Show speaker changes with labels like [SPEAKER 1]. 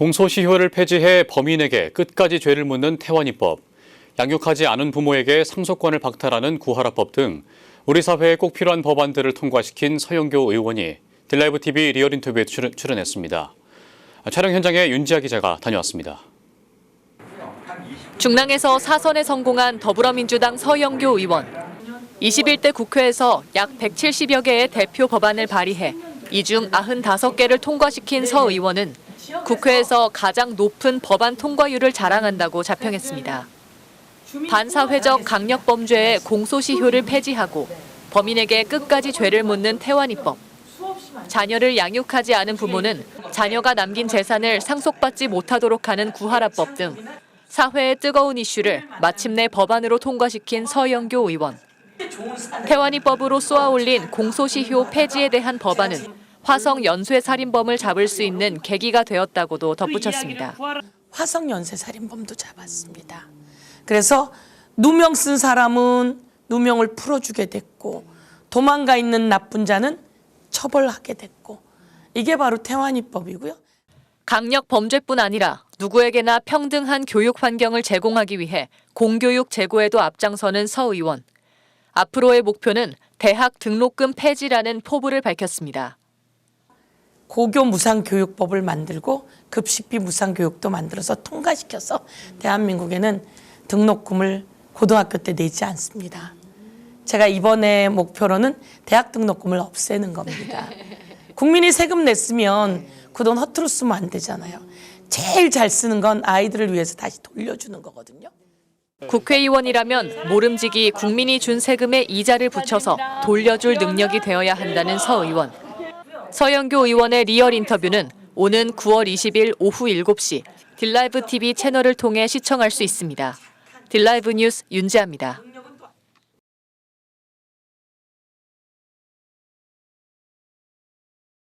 [SPEAKER 1] 공소시효를 폐지해 범인에게 끝까지 죄를 묻는 태완이법, 양육하지 않은 부모에게 상속권을 박탈하는 구하라법 등 우리 사회에 꼭 필요한 법안들을 통과시킨 서영교 의원이 딜라이브 TV 리얼 인터뷰에 출연, 출연했습니다. 촬영 현장에 윤지아 기자가 다녀왔습니다.
[SPEAKER 2] 중랑에서 사선에 성공한 더불어민주당 서영교 의원. 21대 국회에서 약 170여 개의 대표 법안을 발의해 이 중 95개를 통과시킨 서 의원은 국회에서 가장 높은 법안 통과율을 자랑한다고 자평했습니다. 반사회적 강력 범죄의 공소시효를 폐지하고 범인에게 끝까지 죄를 묻는 태완이법. 자녀를 양육하지 않은 부모는 자녀가 남긴 재산을 상속받지 못하도록 하는 구하라법 등 사회의 뜨거운 이슈를 마침내 법안으로 통과시킨 서영교 의원. 태완이법으로 쏘아올린 공소시효 폐지에 대한 법안은 화성 연쇄 살인범을 잡을 수 있는 계기가 되었다고도 덧붙였습니다.
[SPEAKER 3] 화성 연쇄 살인범도 잡았습니다. 그래서 누명 쓴 사람은 누명을 풀어주게 됐고 도망가 있는 나쁜 자는 처벌하게 됐고 이게 바로 태완이법이고요.
[SPEAKER 2] 강력 범죄뿐 아니라 누구에게나 평등한 교육 환경을 제공하기 위해 공교육 제고에도 앞장서는 서 의원. 앞으로의 목표는 대학 등록금 폐지라는 포부를 밝혔습니다.
[SPEAKER 3] 고교 무상교육법을 만들고 급식비 무상교육도 만들어서 통과시켜서 대한민국에는 등록금을 고등학교 때 내지 않습니다. 제가 이번에 목표로는 대학 등록금을 없애는 겁니다. 국민이 세금 냈으면 그 돈 허투루 쓰면 안 되잖아요. 제일 잘 쓰는 건 아이들을 위해서 다시 돌려주는 거거든요.
[SPEAKER 2] 국회의원이라면 모름지기 국민이 준 세금에 이자를 붙여서 돌려줄 능력이 되어야 한다는 서 의원. 서영교 의원의 리얼 인터뷰는 오는 9월 20일 오후 7시 딜라이브 TV 채널을 통해 시청할 수 있습니다. 딜라이브 뉴스 윤지아입니다.